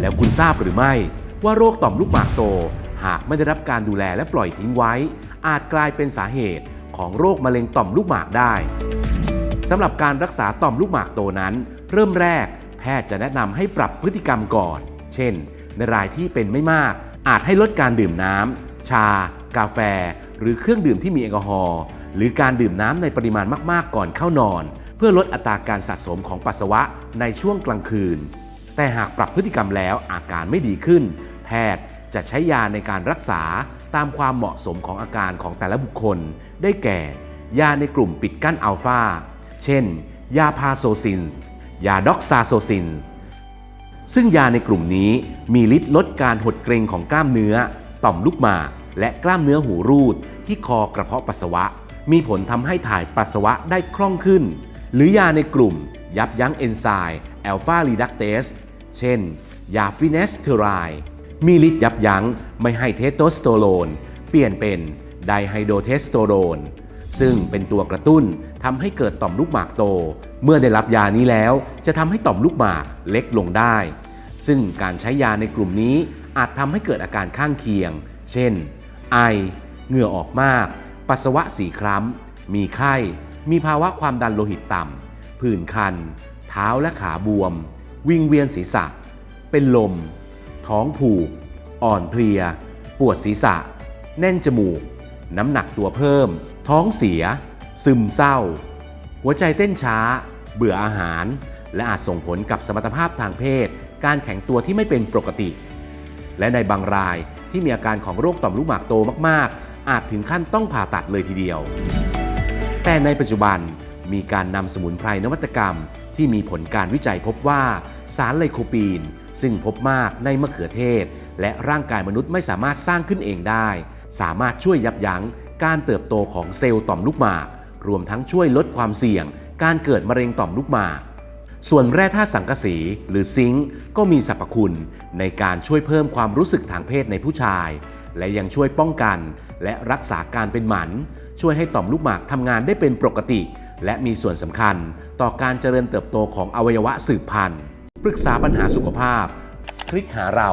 แล้วคุณทราบหรือไม่ว่าโรคต่อมลูกหมากโต หากไม่ได้รับการดูแลและปล่อยทิ้งไว้ อาจกลายเป็นสาเหตุของโรคมะเร็งต่อมลูกหมากได้สำหรับการรักษาต่อมลูกหมากโตนั้น เริ่มแรก แพทย์จะแนะนำให้ปรับพฤติกรรมก่อน เช่น ในรายที่เป็นไม่มาก อาจให้ลดการดื่มน้ำชา กาแฟ หรือเครื่องดื่มที่มีแอลกอฮอล์หรือการดื่มน้ำในปริมาณมากๆ ก่อนเข้านอน เพื่อลดอัตราการสะสมของปัสสาวะในช่วงกลางคืน แต่หากปรับพฤติกรรมแล้วอาการไม่ดีขึ้น แพทย์จะใช้ยาในการรักษาตามความเหมาะสมของอาการของแต่ละบุคคล ได้แก่ ยาในกลุ่มปิดกั้นอัลฟา เช่น ยาพาโซซิน ยาด็อกซาโซซิน ซึ่งยาในกลุ่มนี้มีฤทธิ์ลดการหดเกร็งของกล้ามเนื้อ ต่อมลูกหมาก และกล้ามเนื้อหูรูด ที่คอกระเพาะปัสสาวะ มีผลทำให้ถ่ายปัสสาวะได้คล่องขึ้น หรือยาในกลุ่มยับยั้งเอนไซม์แอลฟาลีดักเตส เช่น ยาฟินเนสเทอไรมีฤทธิ์ยับยั้งไม่ให้เทสโทสเตอโรน เปลี่ยนเป็นไดไฮโดเทสโทโรน ซึ่งเป็นตัวกระตุ้นทำให้เกิดต่อมลูกหมากโต เมื่อได้รับยานี้แล้วจะทำให้ต่อมลูกหมากเล็กลงได้ ซึ่งการใช้ยาในกลุ่มนี้อาจทำให้เกิดอาการข้างเคียง เช่น ไอ เหงื่อออกมาก ปัสสาวะสีคล้ำ มีไข้ มีภาวะความดันโลหิตต่ำผื่นคัน เท้าและขาบวม วิงเวียนศีรษะ เป็นลม ท้องผูก อ่อนเพลีย ปวดศีรษะ แน่นจมูก น้ำหนักตัวเพิ่ม ท้องเสีย ซึมเศร้า หัวใจเต้นช้า เบื่ออาหาร และอาจส่งผลกับสมรรถภาพทางเพศ การแข็งตัวที่ไม่เป็นปกติ และในบางรายที่มีอาการของโรคต่อมลูกหมากโตมาก ๆ อาจถึงขั้นต้องผ่าตัดเลยทีเดียว แต่ในปัจจุบัน มีการนำสมุนไพรนวัตกรรม ที่มีผลการวิจัยพบว่าสารไลโคปีน ซึ่งพบมากในมะเขือเทศ และร่างกายมนุษย์ไม่สามารถสร้างขึ้นเองได้ สามารถช่วยยับยั้งการเติบโตของเซลล์ต่อมลูกหมาก รวมทั้งช่วยลดความเสี่ยง การเกิดมะเร็งต่อมลูกหมากส่วนแร่ธาตุสังกะสีหรือซิงค์ก็มีสรรพคุณ ในการช่วยเพิ่มความรู้สึกทางเพศในผู้ชาย และยังช่วยป้องกัน และรักษาการเป็นหมัน ช่วยให้ต่อมลูกหมากทำงานได้เป็นปกติ และมีส่วนสำคัญต่อการเจริญเติบโตของอวัยวะสืบพันธุ์ ปรึกษาปัญหาสุขภาพ คลิกหาเรา